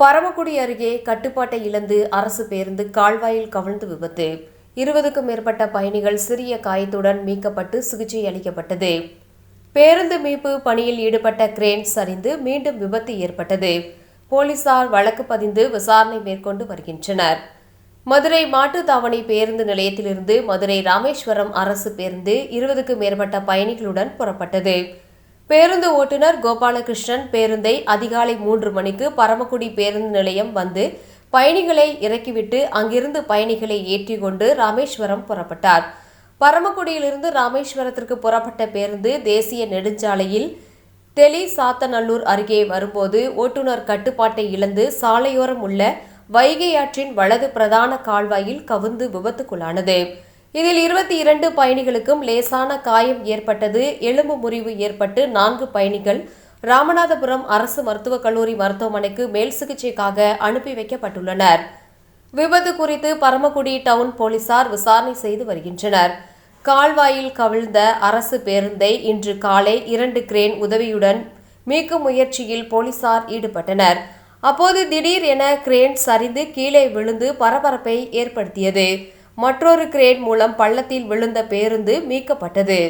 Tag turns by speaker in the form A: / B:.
A: பரமக்குடி அருகே கட்டுப்பாட்டை இழந்து அரசு பேருந்து கால்வாயில் கவிழ்ந்து விபத்து. இருபதுக்கும் மேற்பட்ட பயணிகள் சிறிய காயத்துடன் மீட்கப்பட்டு சிகிச்சை அளிக்கப்பட்டது. பேருந்து மீட்பு பணியில் ஈடுபட்ட கிரேன் சரிந்து மீண்டும் விபத்து ஏற்பட்டது. போலீசார் வழக்கு பதிந்து விசாரணை மேற்கொண்டு வருகின்றனர். மதுரை மாட்டுத்தாவணி பேருந்து நிலையத்திலிருந்து மதுரை ராமேஸ்வரம் அரசு பேருந்து இருபதுக்கும் மேற்பட்ட பயணிகளுடன் புறப்பட்டது. பேருந்து ஓட்டுநர் கோபாலகிருஷ்ணன் பேருந்தை அதிகாலை மூன்று மணிக்கு பரமக்குடி பேருந்து நிலையம் வந்து பயணிகளை இறக்கிவிட்டு அங்கிருந்து பயணிகளை ஏற்றிக்கொண்டு ராமேஸ்வரம் புறப்பட்டார். பரமக்குடியிலிருந்து ராமேஸ்வரத்திற்கு புறப்பட்ட பேருந்து தேசிய நெடுஞ்சாலையில் தெளி சாத்தநல்லூர் அருகே வரும்போது ஓட்டுநர் கட்டுப்பாட்டை இழந்து சாலையோரம் உள்ள வைகை ஆற்றின் வலது பிரதான கால்வாயில் கவுந்து விபத்துக்குள்ளானது. இதில் இருபத்தி இரண்டு பயணிகளுக்கும் லேசான காயம் ஏற்பட்டது. எலும்பு முறிவு ஏற்பட்டு நான்கு பயணிகள் ராமநாதபுரம் அரசு மருத்துவக் கல்லூரி மருத்துவமனைக்கு மேல் சிகிச்சைக்காக அனுப்பி வைக்கப்பட்டுள்ளனர். விபத்து குறித்து பரமக்குடி டவுன் போலீசார் விசாரணை செய்து வருகின்றனர். கால்வாயில் கவிழ்ந்த அரசு பேருந்தை இன்று காலை இரண்டு கிரேன் உதவியுடன் மீட்கும் முயற்சியில் போலீசார் ஈடுபட்டனர். அப்போது திடீர் என கிரேன் சரிந்து கீழே விழுந்து பரபரப்பை ஏற்படுத்தியது. மற்றொரு கிரேன் மூலம் பள்ளத்தில் விழுந்த பேருந்து மீட்கப்பட்டது.